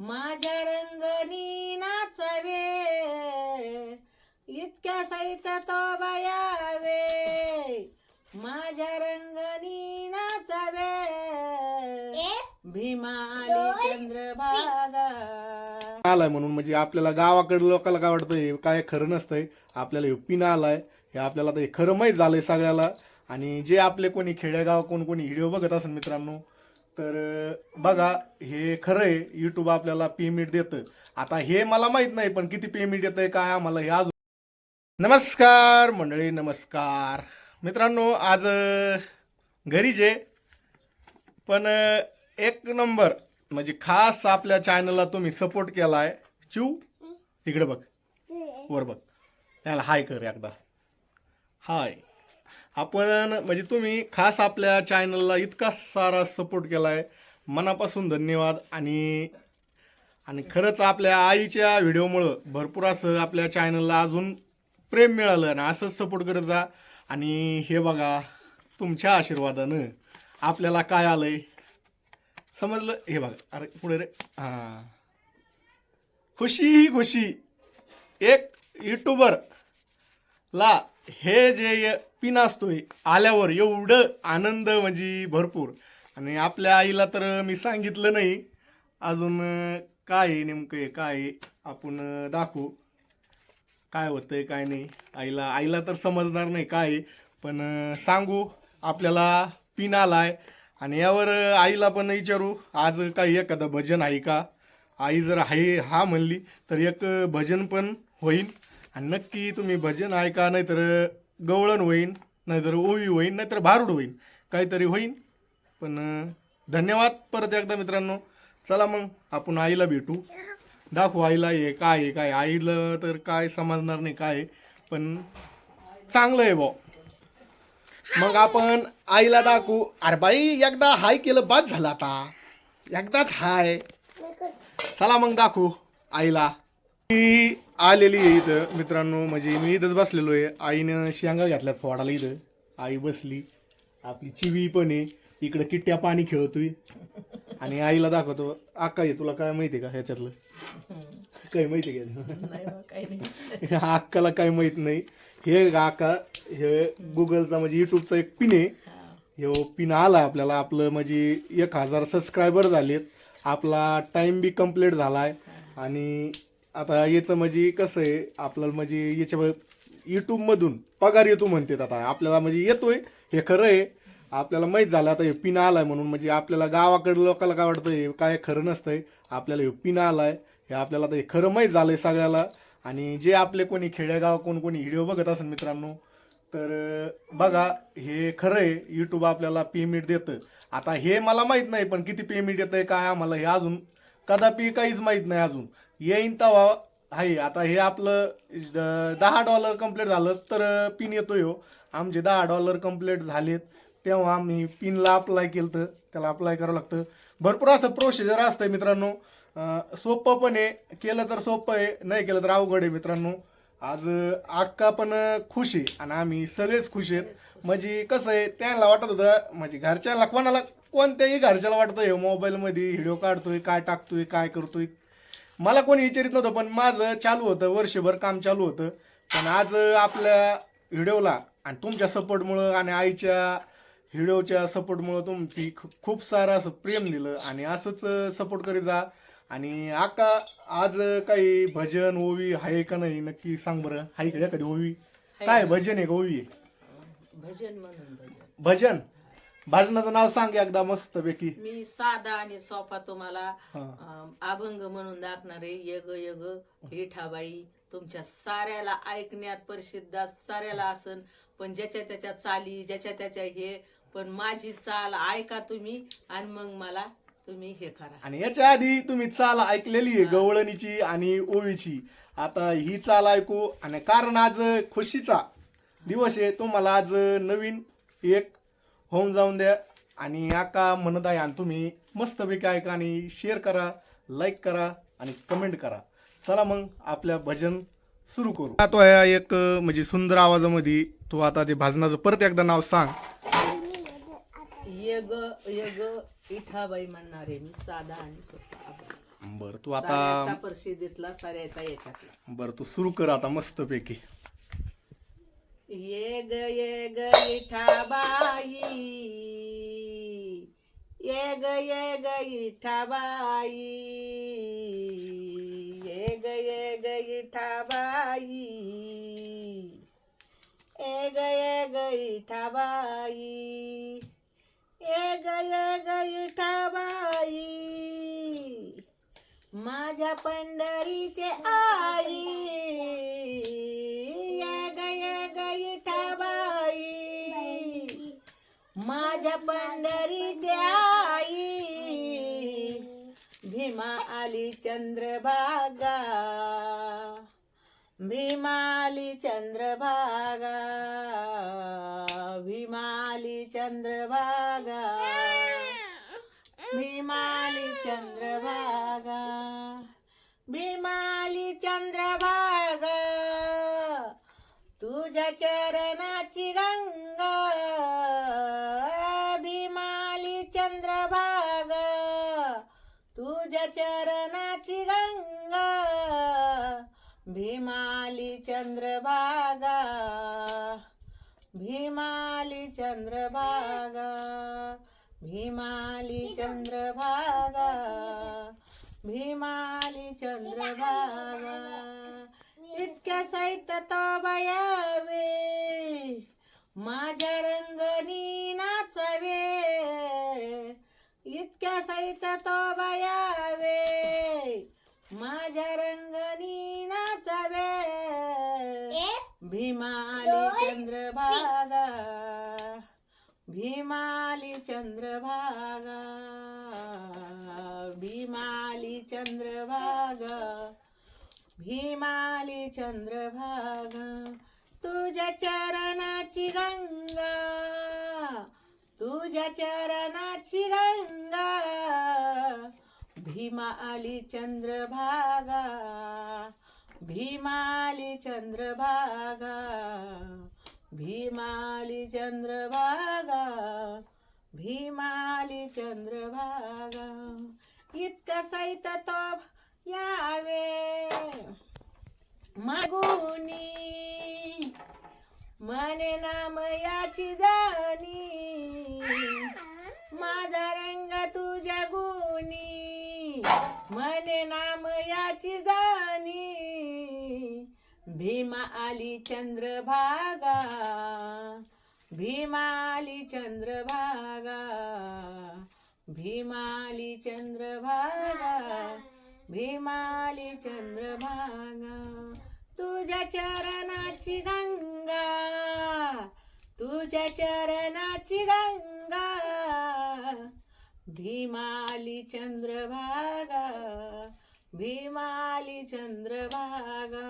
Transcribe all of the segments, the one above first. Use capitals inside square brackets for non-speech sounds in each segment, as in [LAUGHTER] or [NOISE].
माझ्या रंगनी नाचवे. इतक्या सहित तो बयावे. माझ्या रंगनी नाचवे. भीमाली चंद्रभागा. आलाय म्हणून म्हणजे आपल्याला गावाकडे लोकांना काय वाटतं हे काय खरं नसतंय. आपल्याला हे पिना आलाय. हे आपल्याला तर हे खरं माहीत झालंय सगळ्याला. आणि जे आपले कोणी खेडेगाव कोण कोणी व्हिडिओ बघत असेल मित्रांनो तर बघा हे खरं आहे यूट्यूब आपल्याला पेमेंट देतं. आता हे मला माहीत नाही पण किती पेमेंट येतंय काय आम्हाला हे अजून नमस्कार मंडळी नमस्कार. मित्रांनो आज घरीच आहे. पण एक नंबर म्हणजे खास आपल्या चॅनलला तुम्ही सपोर्ट केला आहे चिव तिकडे बघ. वर बघ. त्याला हाय कर एकदा. हाय आपण म्हणजे तुम्ही खास आपल्या चॅनलला इतका सारा सपोर्ट केला आहे मनापासून धन्यवाद. आणि आणि खरंच आपल्या आईच्या व्हिडिओमुळं भरपूर असं आपल्या चॅनलला अजून प्रेम मिळालं आणि असंच सपोर्ट करत जा. आणि हे बघा तुमच्या आशीर्वादानं आपल्याला काय आलं आहे समजलं? हे बघा. अरे पुढे रे. हां. खुशी ही खुशी. एक युट्यूबर ला हे जे पिन असतोय. आल्यावर एवढं आनंद म्हणजे भरपूर. आणि आपल्या आईला तर मी सांगितलं नाही. अजून काय नेमकं आहे, काय आहे, आपण दाखवू. काय होतंय काय नाही. आईला आईला तर समजणार नाही काय आहे, पण सांगू आपल्याला पिन आलाय. आणि यावर आईला पण विचारू. आज काही एखादं भजन आहे का? आई जर आहे हा म्हणली तर एक भजन पण होईल. आणि नक्की तुम्ही भजन ऐका नाही तर गवळण होईन नाहीतर ओवी होईन नाहीतर भारूड होईन. काहीतरी होईन. पण धन्यवाद परत एकदा मित्रांनो. चला मग आपण आईला भेटू. दाखवू आईला हे काय आहे काय आईला तर काय समजणार नाही काय पण चांगलं आहे भाऊ मग आपण आईला दाखवू. अरे बाई एकदा हाय केलं बाद झाला आता. एकदाच हाय. चला मग दाखवू आईला. ती आलेली आहे इथं मित्रांनो. म्हणजे मी इथंच बसलेलो आहे. आईनं शेंगा घातल्यात फोडाला इथं. आई बसली. आपली चिवी पण आहे. इकडं किट्ट्या पाणी खेळतोय. आणि आईला दाखवतो आका ये तुला काय माहिती का ह्याच्यातलं? काय माहिती आहे का? काही [LAUGHS] अक्काला काय माहीत नाही. हे आका हे गुगलचा म्हणजे युट्यूबचा एक पिन आहे. हे. पिन आला आपल्याला. आपलं म्हणजे एक हजार सबस्क्रायबर झालेत. आपला टाइम बी कंप्लीट झालाय. आणि आता याचं म्हणजे कसं आहे आपल्याला म्हणजे याच्या यूट्यूबमधून पगार येतो म्हणतात आता. आपल्याला म्हणजे येतोय हे खरं आहे. आपल्याला माहीत झालं आता हे पिन आलाय म्हणून म्हणजे आपल्याला गावाकडे लोकांना काय वाटतं हे काय खरं नसतंय. आपल्याला हे पिन आलाय हे आपल्याला आता हे खरं माहीत झालंय सगळ्याला. आणि जे आपले कोणी खेडेगाव कोण कोणी व्हिडिओ बघत असेल मित्रांनो तर बघा हे खरं आहे यूट्यूब आपल्याला पेमेंट देतं. आता हे मला माहीत नाही पण किती पेमेंट येतं आहे काय आम्हाला हे अजून कदापि काहीच माहीत नाही अजून. येईन तवा. आहे आता हे आपलं दहा डॉलर कंप्लीट झालं तर पिन येतोय हो. आमचे दहा डॉलर कंप्लीट झालेत. तेव्हा आम्ही पिनला अप्लाय केलं तर त्याला अप्लाय करावं लागतं. भरपूर असं प्रोसिजर असतं मित्रांनो. सोपं पण आहे. केलं तर सोपं आहे. नाही केलं तर अवघड आहे मित्रांनो. आज अक्का पण खुश आहे. आणि आम्ही सगळेच खुश आहेत. म्हणजे कसं आहे त्यांना वाटत होतं म्हणजे घरच्यांना कोणाला कोणत्याही घरच्याला वाटतं हे मोबाईलमध्ये व्हिडिओ काढतोय काय टाकतोय काय करतोय? मला कोणी विचारित नव्हतं पण माझं चालू होतं वर्षभर काम चालू होतं. पण आज आपल्या व्हिडिओला आणि तुमच्या सपोर्टमुळं आणि आईच्या व्हिडिओच्या सपोर्टमुळं तुमची खूप सारं असं प्रेम दिलं आणि असंच सपोर्ट करीत जा. आणि आका आज काही भजन ओवी आहे का नाही नक्की सांग बरं. आहे का एखादी ओवी? काय भजन आहे का ओवी? भजन म्हणून भजन? भजनाचं नाव सांग एकदा मस्त पैकी मी साधा आणि सोपा तुम्हाला. अं, अभंग म्हणून दाखणारे यग यग विठाबाई तुमच्या साऱ्याला ऐकण्यात प्रसिद्ध साऱ्याला असन. पण ज्याच्या त्याच्या चाली ज्याच्या त्याच्या हे पण माझी चाल ऐका तुम्ही आणि मग मला तुम्ही हे करा. आणि याच्या आधी तुम्ही चाल ऐकलेली आहे गवळणीची आणि ओवीची. आता ही चाल ऐकू आणि कारण आज खुशीचा दिवस आहे. तुम्हाला आज नवीन एक होऊन जाऊन द्या. आणि आका म्हणत आहे आणि तुम्ही मस्तपैकी ऐका आणि शेअर करा लाईक करा आणि कमेंट करा. चला मग आपल्या भजन सुरू करू. तो आहे एक म्हणजे सुंदर आवाजामध्ये तू आता ते भजनाचं परत एकदा नाव सांग. यग यग विठाबाई म्हणणारे मी साधा आणि सोपा बर तू आता साऱ्याचा प्रसिद्धीतला साऱ्याचा याच्यातला. बर तू सुरू कर आता मस्त पैकी ये ग ये ఏగ ఏగ ఇఠబాయి ఏగ ఏగ ఇఠబాయి ఏగ ఏగ ఇఠబాయి ఏగ ఏగ ఇఠబాయి माझ्या पंढर भीमा आली चंद्रभागा. भीमाली चंद्रभागा. भीमाली चंद्रभागा. भीमाली चंद्रभागा. भीमाली चंद्रभागा. तुझ्या चरणाची गंगा तुझ्या चरणाची गंगा भीमाली चंद्रभागा भीमाली चंद्रभागा भीमाली चंद्रभागा भीमाली चंद्रभागा. इतक्या साहित्य तो बयावे माझ्या रंगनी इतक्या साहित्य तो बयावे. माझ्या रंगनी नाचवे भीमाली चंद्रभागा. भीमाली चंद्रभागा. भीमाली चंद्रभागा. भीमाली चंद्रभागा. तुझ्या चरणाची गंगा. तुझ्या चरणाची रंगा भीमा आली चंद्रभागा भीमाली चंद्रभागा भीमाली चंद्रभागा भीमाली चंद्रभागा. इतका सैत तो यावे मागुनी मने नाम याची जाणी. भीमा आली चंद्रभागा भीमाली चंद्रभागा भीमाली चंद्रभागा भीमाली चंद्रभागा. तुझ्या चरणाची गंगा तुझ्या चरणाची गंगा भीमाली चंद्रभागा भीमाली चंद्रभागा.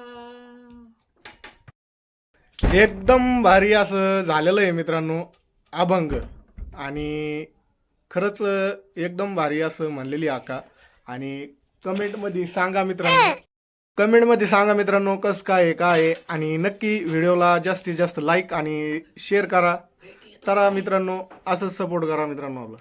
एकदम भारी असं झालेलं आहे मित्रांनो अभंग. आणि खरंच एकदम भारी असं म्हणलेली आका. आणि कमेंटमध्ये सांगा मित्रांनो कमेंटमध्ये सांगा मित्रांनो कसं काय आहे काय आहे. आणि नक्की व्हिडिओला जास्तीत जास्त लाईक आणि शेअर करा. तर मित्रांनो असंच सपोर्ट करा मित्रांनो आपला.